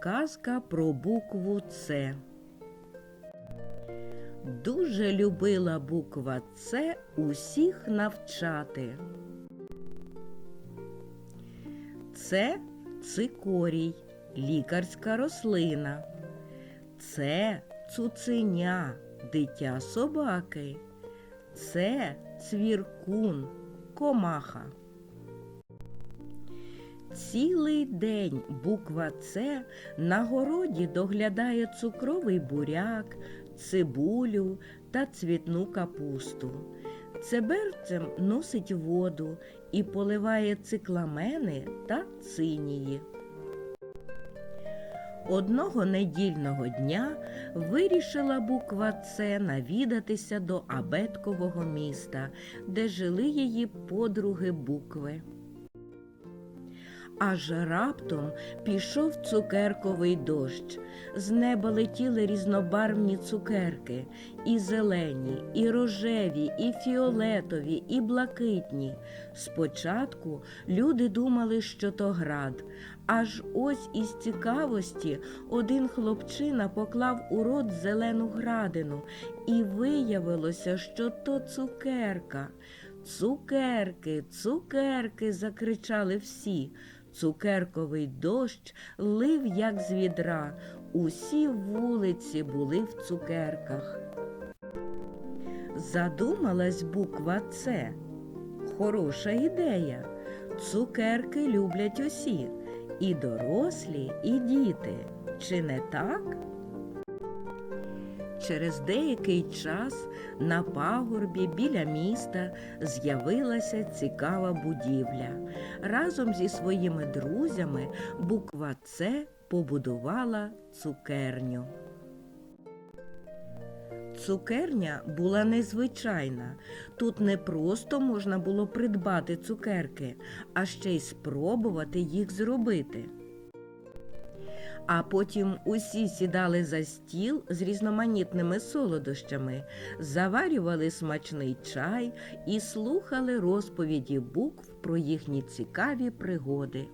Казка про букву С. Дуже любила буква С усіх навчати. Це цикорій, лікарська рослина. Це цуценя, дитя собаки. Це цвіркун, комаха. Цілий день буква С на городі доглядає цукровий буряк, цибулю та цвітну капусту. Цеберцем носить воду і поливає цикламени та цинії. Одного недільного дня вирішила буква С навідатися до абеткового міста, де жили її подруги букви. Аж раптом пішов цукерковий дощ. З неба летіли різнобарвні цукерки, і зелені, і рожеві, і фіолетові, і блакитні. Спочатку люди думали, що то град. Аж ось із цікавості один хлопчина поклав у рот зелену градину, і виявилося, що то цукерка. Цукерки, цукерки, закричали всі. Цукерковий дощ лив, як з відра. Усі вулиці були в цукерках. Задумалась буква С. Хороша ідея. Цукерки люблять усі, і дорослі, і діти. Чи не так? Через деякий час на пагорбі біля міста з'явилася цікава будівля. Разом зі своїми друзями буква С побудувала цукерню. Цукерня була незвичайна. Тут не просто можна було придбати цукерки, а ще й спробувати їх зробити. А потім усі сідали за стіл з різноманітними солодощами, заварювали смачний чай і слухали розповіді букв про їхні цікаві пригоди.